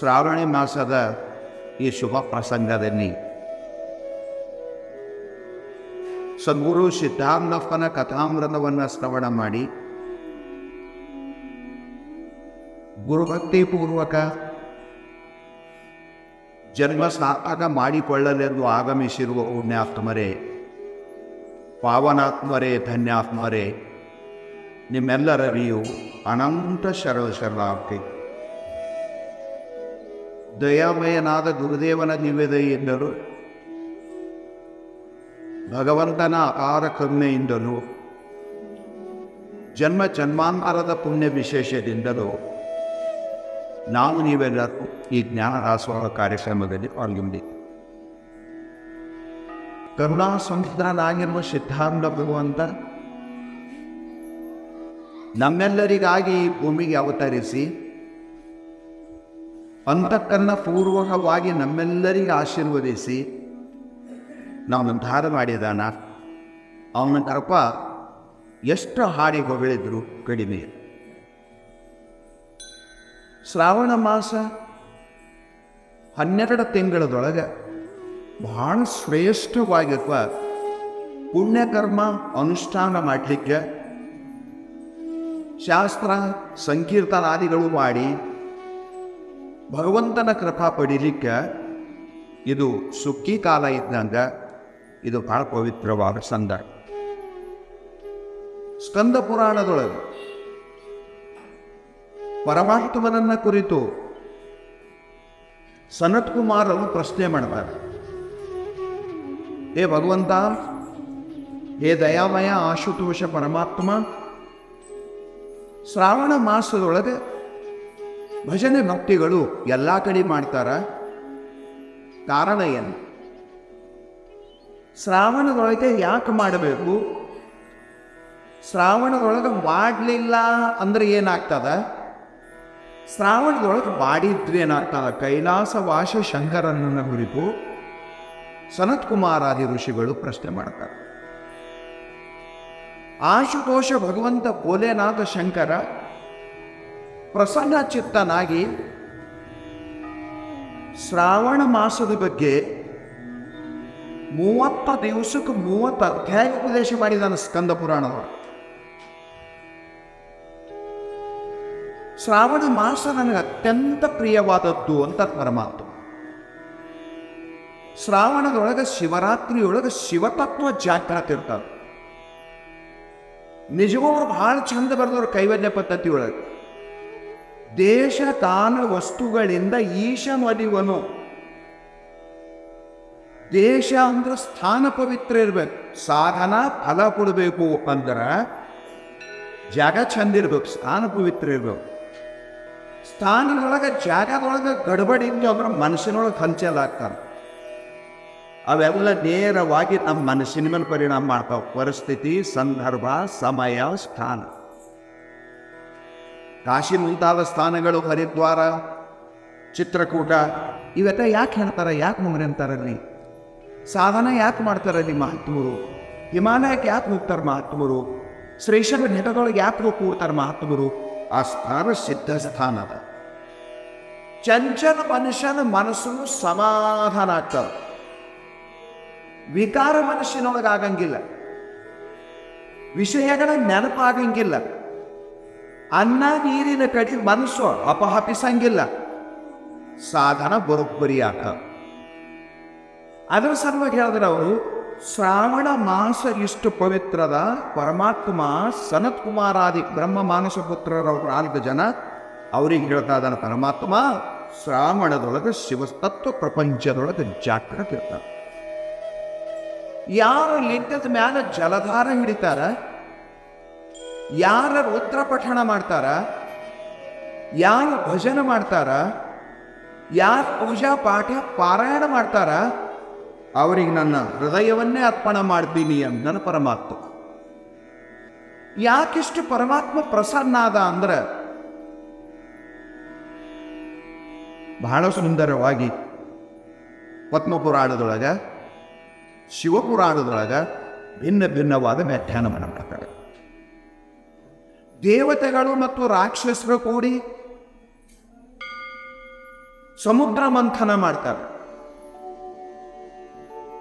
ಶ್ರಾವಣಿ ಮಾಸದ ಈ ಶುಭ ಪ್ರಸಂಗದಲ್ಲಿ ಸದ್ಗುರು ಸಿದ್ಧಾಂತಪ್ಪನ ಕಥಾಮೃತವನ್ನು ಶ್ರವಣ ಮಾಡಿ ಗುರುಭಕ್ತಿಪೂರ್ವಕ ಜನ್ಮ ಸ್ನಾತಕ ಮಾಡಿಕೊಳ್ಳಲೆಂದು ಆಗಮಿಸಿರುವ ಪುಣ್ಯಾತ್ಮರೇ, ಪಾವನಾತ್ಮರೇ, ಧನ್ಯಾತ್ಮರೇ, ನಿಮ್ಮೆಲ್ಲರಲ್ಲಿಯೂ ಅನಂತ ಶರಣ ಶರಣಾರ್ಥಿ. ದಯಾಮಯನಾದ ಗುರುದೇವನ ನಿವೇದೆಯಿಂದಲೂ ಭಗವಂತನ ಅಪಾರ ಕರುಣೆಯಿಂದಲೂ, ಜನ್ಮ ಜನ್ಮಾಂತರದ ಪುಣ್ಯ ವಿಶೇಷದಿಂದಲೂ ನಾವು ನೀವೆಲ್ಲರೂ ಈ ಜ್ಞಾನ ದಾಸೋಹ ಕಾರ್ಯಕ್ರಮದಲ್ಲಿ ಪಾಲ್ಗೊಂಡಿ ಕರುಣಾ ಸಂಸ್ಥಾನಾಗಿರುವ ಸಿದ್ಧಾಂತ ಭಗವಂತ ನಮ್ಮೆಲ್ಲರಿಗಾಗಿ ಈ ಭೂಮಿಗೆ ಅವತರಿಸಿ ಅಂತಃಕರಣ ಪೂರ್ವಕವಾಗಿ ನಮ್ಮೆಲ್ಲರಿಗೆ ಆಶೀರ್ವದಿಸಿ ನಾವು ಧಾರ ಮಾಡಿದಾನ? ಅವನ ಕರ್ಪ ಎಷ್ಟು ಹಾಡಿ ಹೊಗಳಿದ್ರು ಕಡಿಮೆ. ಶ್ರಾವಣ ಮಾಸ ಹನ್ನೆರಡು ತಿಂಗಳದೊಳಗೆ ಬಹಳ ಶ್ರೇಷ್ಠವಾಗಿರುವ ಪುಣ್ಯಕರ್ಮ ಅನುಷ್ಠಾನ ಮಾಡಲಿಕ್ಕೆ ಶಾಸ್ತ್ರ ಸಂಕೀರ್ತನಾದಿಗಳು ಮಾಡಿ ಭಗವಂತನ ಕೃಪಾ ಪಡೀಲಿಕ್ಕೆ ಇದು ಸುಗ್ಗಿ ಕಾಲ ಇದ್ದಂಗ ಇದು ಬಹಳ ಪವಿತ್ರವಾದ ಸಂದ. ಸ್ಕಂದ ಪುರಾಣದೊಳಗೆ ಪರಮಾತ್ಮನನ್ನ ಕುರಿತು ಸನತ್ ಕುಮಾರರು ಪ್ರಶ್ನೆ ಮಾಡ್ತಾರೆ. ಹೇ ಭಗವಂತ, ಹೇ ದಯಾಮಯ ಆಶುತೋಷ ಪರಮಾತ್ಮ, ಶ್ರಾವಣ ಮಾಸದೊಳಗೆ ಭಜನೆ ಭಕ್ತಿಗಳು ಎಲ್ಲ ಕಡೆ ಮಾಡ್ತಾರ? ಕಾರಣ ಏನು ಶ್ರಾವಣದೊಳಗೆ ಯಾಕೆ ಮಾಡಬೇಕು? ಶ್ರಾವಣದೊಳಗೆ ಮಾಡಲಿಲ್ಲ ಅಂದ್ರೆ ಏನಾಗ್ತದ? ಶ್ರಾವಣದೊಳಗೆ ಮಾಡಿದ್ರೆ ಏನಾಗ್ತದ? ಕೈಲಾಸ ವಾಸ ಶಂಕರನನ್ನ ಕುರಿತು ಸನತ್ ಕುಮಾರಾದಿ ಋಷಿಗಳು ಪ್ರಶ್ನೆ ಮಾಡ್ತಾರೆ. ಆಶುತೋಷ ಭಗವಂತ ಭೋಲೆನಾಥ ಶಂಕರ ಪ್ರಸನ್ನ ಚಿತ್ತನಾಗಿ ಶ್ರಾವಣ ಮಾಸದ ಬಗ್ಗೆ ಮೂವತ್ತ ದಿವಸಕ್ಕೆ ಮೂವತ್ತು ಅಧ್ಯಾಯ ಉಪದೇಶ ಮಾಡಿದಾನ ಸ್ಕಂದ ಪುರಾಣದವರು. ಶ್ರಾವಣ ಮಾಸ ನನಗೆ ಅತ್ಯಂತ ಪ್ರಿಯವಾದದ್ದು ಅಂತ ಪರಮಾತ್ಮ. ಶ್ರಾವಣದೊಳಗೆ ಶಿವರಾತ್ರಿಯೊಳಗೆ ಶಿವತತ್ವ ಜಾಗ್ರತೆ ಇರ್ತದೆ. ನಿಜವೂ ಭಾಳ ಚಂದ ಬರೆದವ್ರು ಕೈವಲ್ಯ ಪದ್ಧತಿ ಒಳಗೆ ದೇಶ ತಾನ ವಸ್ತುಗಳಿಂದ ಈಶ ಒಲಿವನು ದೇಶ ಅಂದ್ರೆ ಸ್ಥಾನ ಪವಿತ್ರ ಇರ್ಬೇಕು, ಸಾಧನ ಫಲ ಕೊಡಬೇಕು ಅಂದ್ರೆ ಜಾಗ ಚಂದ ಇರ್ಬೇಕು, ಸ್ಥಾನ ಪವಿತ್ರ ಇರ್ಬೇಕು. ಸ್ಥಾನದೊಳಗೆ ಜಾಗದೊಳಗೆ ಗಡಬಡಿ ಅಂದ್ರೆ ಮನಸ್ಸಿನೊಳಗೆ ಹಂಚಲಾಗ್ತಾನೆ ಅವೆಲ್ಲ ನೇರವಾಗಿ ನಮ್ಮ ಮನಸ್ಸಿನ ಮೇಲೆ ಪರಿಣಾಮ ಮಾಡ್ತಾವೆ. ಪರಿಸ್ಥಿತಿ, ಸಂದರ್ಭ, ಸಮಯ, ಸ್ಥಾನ. ಕಾಶಿ ಮುಂತಾದ ಸ್ಥಾನಗಳು ಹರಿದ್ವಾರ, ಚಿತ್ರಕೂಟ, ಇವೆಲ್ಲ ಯಾಕೆ ಹೇಳ್ತಾರೆ, ಯಾಕೆ ಮುಂಗ್ರೆ ಅಂತಾರಲ್ಲಿ? ಸಾಧನ ಯಾಕೆ ಮಾಡ್ತಾರಲ್ಲಿ ಮಹಾತ್ಮರು? ಹಿಮಾಲಯಕ್ಕೆ ಯಾಕೆ ಹೋಗ್ತಾರೆ ಮಹಾತ್ಮರು? ಶ್ರೇಷ್ಠ ನೆಟದೊಳಗೆ ಯಾಕೆ ಕೂಡ್ತಾರೆ ಮಹಾತ್ಮರು? ಆ ಸ್ಥಾನ ಸಿದ್ಧ ಸ್ಥಾನದ ಚಂಚಲ ಮನುಷ್ಯನ ಮನಸ್ಸು ಸಮಾಧಾನ ಆಗ್ತದೆ. ವಿಕಾರ ಮನುಷ್ಯನೊಳಗಾಗಂಗಿಲ್ಲ ವಿಷಯಗಳ ನೆನಪಾಗಂಗಿಲ್ಲ. ಅನ್ನ ನೀರಿನ ಕಡೆ ಮನಸ್ಸು ಅಪಹಪಿಸಂಗಿಲ್ಲ. ಸಾಧನ ಬರೋಬ್ಬರಿ ಆಗ ಅದರ ಸಲುವಾಗಿ ಹೇಳಿದ್ರೆ ಅವರು, ಶ್ರಾವಣ ಮಾಸ ಇಷ್ಟು ಪವಿತ್ರದ ಪರಮಾತ್ಮ ಸನತ್ ಕುಮಾರಾದಿ ಬ್ರಹ್ಮ ಮಾನಸ ಪುತ್ರರವರು ನಾಲ್ಕು ಜನ, ಅವ್ರಿಗೆ ಹೇಳ್ತಾ ಇದ್ದಾನೆ, ಪರಮಾತ್ಮ ಶ್ರಾವಣದೊಳಗೆ ಶಿವತತ್ವ ಪ್ರಪಂಚದೊಳಗೆ ಜಾಗೃತ ಇರ್ತಾರೆ ಯಾರು ಲಿಂಗದ ಮ್ಯಾಲ ಜಲಧಾರ ಹಿಡಿತಾರ ಯಾರ ರುದ್ರ ಪಠಣ ಮಾಡ್ತಾರ? ಯಾರು ಭಜನ ಮಾಡ್ತಾರ? ಯಾರು ಪೂಜಾ ಪಾಠ ಪಾರಾಯಣ ಮಾಡ್ತಾರ? ಅವರಿಗೆ ನನ್ನ ಹೃದಯವನ್ನೇ ಅರ್ಪಣ ಮಾಡ್ತೀನಿ ನನ್ನ ಪರಮಾತ್ಮ. ಯಾಕಿಷ್ಟು ಪರಮಾತ್ಮ ಪ್ರಸನ್ನ ಆದ ಅಂದ್ರೆ ಬಹಳ ಸುಂದರವಾಗಿ ಪದ್ಮಪುರಾಣದೊಳಗ ಶಿವಪುರಾಣದೊಳಗ ಭಿನ್ನ ಭಿನ್ನವಾದ ವ್ಯಾಖ್ಯಾನವನ್ನು ದೇವತೆಗಳು ಮತ್ತು ರಾಕ್ಷಸರು ಕೂಡಿ ಸಮುದ್ರ ಮಂಥನ ಮಾಡ್ತಾರೆ.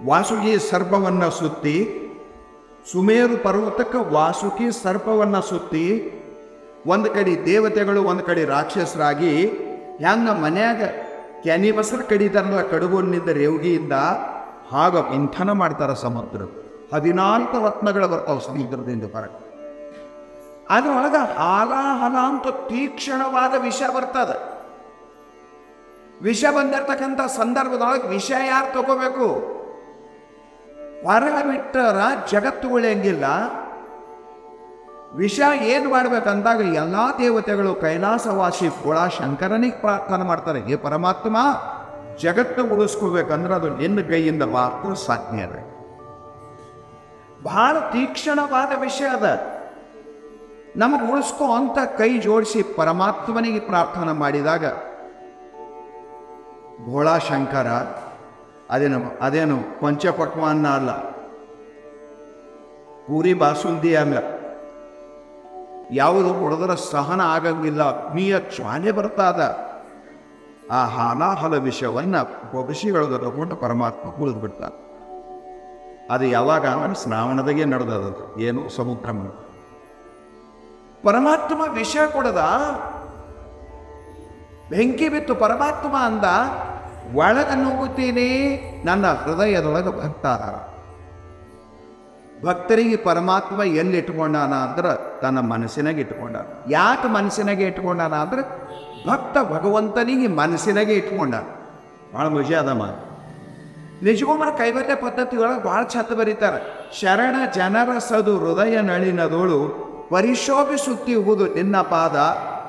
ವಾಸುಕಿ ಸರ್ಪವನ್ನ ಸುತ್ತಿ, ಸುಮೇರು ಪರ್ವತಕ್ಕೆ ವಾಸುಕಿ ಸರ್ಪವನ್ನ ಸುತ್ತಿ, ಒಂದು ಕಡೆ ದೇವತೆಗಳು, ಒಂದು ಕಡೆ ರಾಕ್ಷಸರಾಗಿ ಹೆಂಗ ಮನ್ಯಾಗ ಕ್ಯಾನಿವಸರ್ ಕಡಿತಾರಲ್ಲ ಕಡುಗೋಲಿನಿಂದ ರೇವಗಿಯಿಂದ, ಹಾಗ ಮಂಥನ ಮಾಡ್ತಾರ ಸಮುದ್ರ. ಹದಿನಾಲ್ಕು ರತ್ನಗಳು ಬರ್ತಾವೆ ಸಮುದ್ರದಿಂದ ಹೊರಗೆ. ಅದ್ರೊಳಗ ಹಾಲ ಅಂತ ತೀಕ್ಷ್ಣವಾದ ವಿಷ ಬರ್ತದೆ. ವಿಷ ಬಂದಿರ್ತಕ್ಕಂಥ ಸಂದರ್ಭದೊಳಗೆ ವಿಷ ಯಾರು ತಗೋಬೇಕು. ಹೊರಗೆ ಬಿಟ್ಟರ ಜಗತ್ತು ಉಳಿಯಂಗಿಲ್ಲ. ವಿಷ ಏನು ಮಾಡ್ಬೇಕಂದಾಗ ಎಲ್ಲ ದೇವತೆಗಳು ಕೈಲಾಸವಾಸಿ ಕುಳ ಶಂಕರನಿಗೆ ಪ್ರಾರ್ಥನೆ ಮಾಡ್ತಾರೆ, ಹೇ ಪರಮಾತ್ಮ, ಜಗತ್ತು ಉಳಿಸ್ಕೋಬೇಕಂದ್ರೆ ಅದು ನಿನ್ನ ಕೈಯಿಂದ ಮಾತ್ರ ಸಾಧ್ಯ ಅದ. ಬಹಳ ತೀಕ್ಷ್ಣವಾದ ವಿಷಯ ಅದ. ನಮಗೆ ಉಳಿಸ್ಕೋ ಅಂತ ಕೈ ಜೋಡಿಸಿ ಪರಮಾತ್ಮನಿಗೆ ಪ್ರಾರ್ಥನೆ ಮಾಡಿದಾಗ ಭೋಳಾಶಂಕರ ಅದೇನು ಅದೇನು ಪಂಚಪಕ್ವಾನ್ನ ಅಲ್ಲ, ಪೂರಿ ಬಾಸುಂದಿ ಅಲ್ಲ ಯಾವುದು ಹೊಡೆದ್ರೆ ಸಹನ ಆಗಂಗಿಲ್ಲ ಅಗ್ನಿಯ ಜ್ವಾಲೆ ಬರ್ತಾದ ಆ ಹಾಲಾಹಲ ವಿಷಯವನ್ನು ಬೊಗಸಿಗಳು ತಗೊಂಡು ಪರಮಾತ್ಮ ಕುಳಿದು ಅದು ಯಾವಾಗ ಶ್ರಾವಣದಾಗೆ ನಡೆದದ ಏನು ಸಮುದ್ರ. ಪರಮಾತ್ಮ ವಿಷ ಕೊಡದ? ಬೆಂಕಿ ಬಿತ್ತು, ಪರಮಾತ್ಮ ಅಂದ, ಒಳಗ ನುಗ್ಗುತ್ತೀನಿ ನನ್ನ ಹೃದಯದೊಳಗೆ ಭಕ್ತಾರ. ಭಕ್ತರಿಗೆ ಪರಮಾತ್ಮ ಎಲ್ಲಿ ಇಟ್ಕೊಂಡಾನ ಅಂದ್ರೆ ತನ್ನ ಮನಸ್ಸಿನಾಗೆ ಇಟ್ಕೊಂಡ ಯಾಕೆ ಮನಸ್ಸಿನಾಗೆ ಇಟ್ಕೊಂಡಾನ ಅಂದ್ರೆ ಭಕ್ತ ಭಗವಂತನಿಗೆ ಮನಸ್ಸಿನಾಗೆ ಇಟ್ಕೊಂಡ ಭಾಳ ಮಜೆ ಅದ ಮಾತು. ನಿಜಗುಮರ ಕೈವಲ್ಯ ಪದ್ಧತಿಯೊಳಗೆ ಭಾಳ ಛತ್ ಬರೀತಾರೆ. ಶರಣ ಜನರ ಸದು ಹೃದಯ ನಳಿನದೋಳು ಪರಿಶೋಭಿಸುತ್ತಿರುವುದು ನಿನ್ನ ಪಾದ.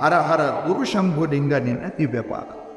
ಹರ ಹರ ಗುರು ಶಂಭು ಲಿಂಗ ನಿನ್ನ ದಿವ್ಯ ಪಾದ